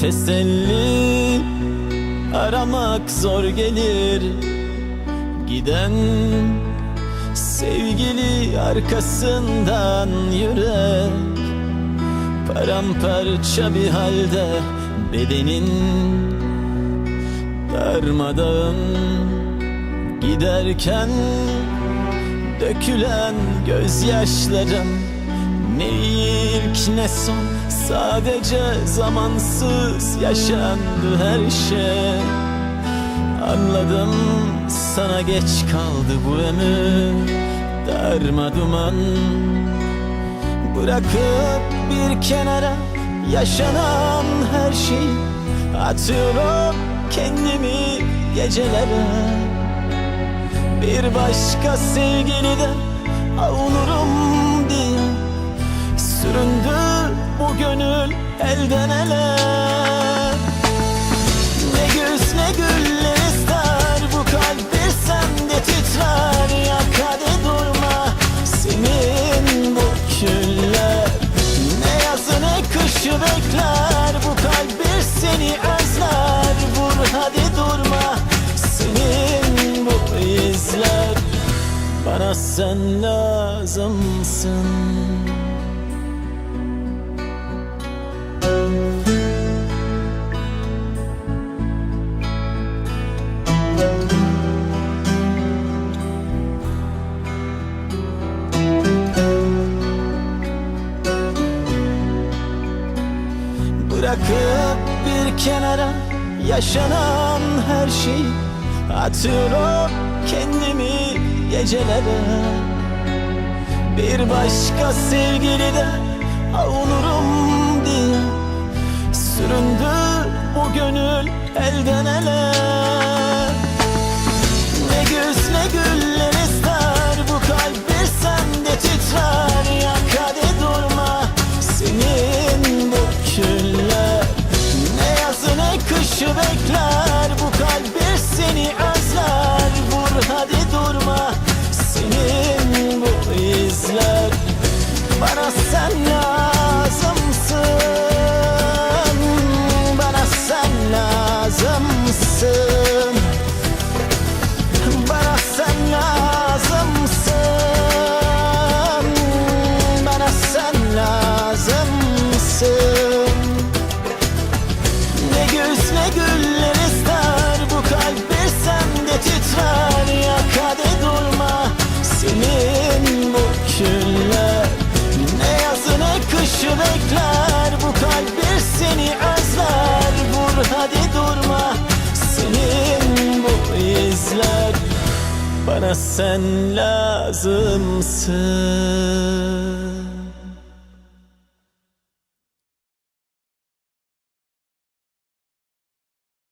Teselli aramak zor gelir. Giden sevgili arkasından yürek. Paramparça bir halde bedenin darmadağın Giderken dökülen gözyaşlarım Ne ilk ne son sadece zamansız yaşandı her şey. Anladım sana geç kaldı bu ömür. Darma duman. Bırakıp bir kenara yaşanan her şeyi Atıyorum kendimi gecelere. Bir başka sevgiliden avunurum diye. Süründü bu gönül elden ele. Ne güz ne güller ister Bu kalp bir sende titrer. Yak hadi durma Senin bu küller Ne yazı ne kışı bekler Bu kalp bir seni özler. Vur hadi durma Senin bu izler. Bana sen lazımsın Bırakıp bir kenara yaşanan her şeyi Atıyorum kendimi gecelere. Bir başka sevgiliden avunurum diye Süründü bu gönül elden ele güller ister Bu kalp bir sende titrer. Yak hadi durma Senin bu küller Ne yazı ne kışı bekler Bu kalp bir seni özler. Vur hadi durma Senin bu izler. Bana sen lazımsın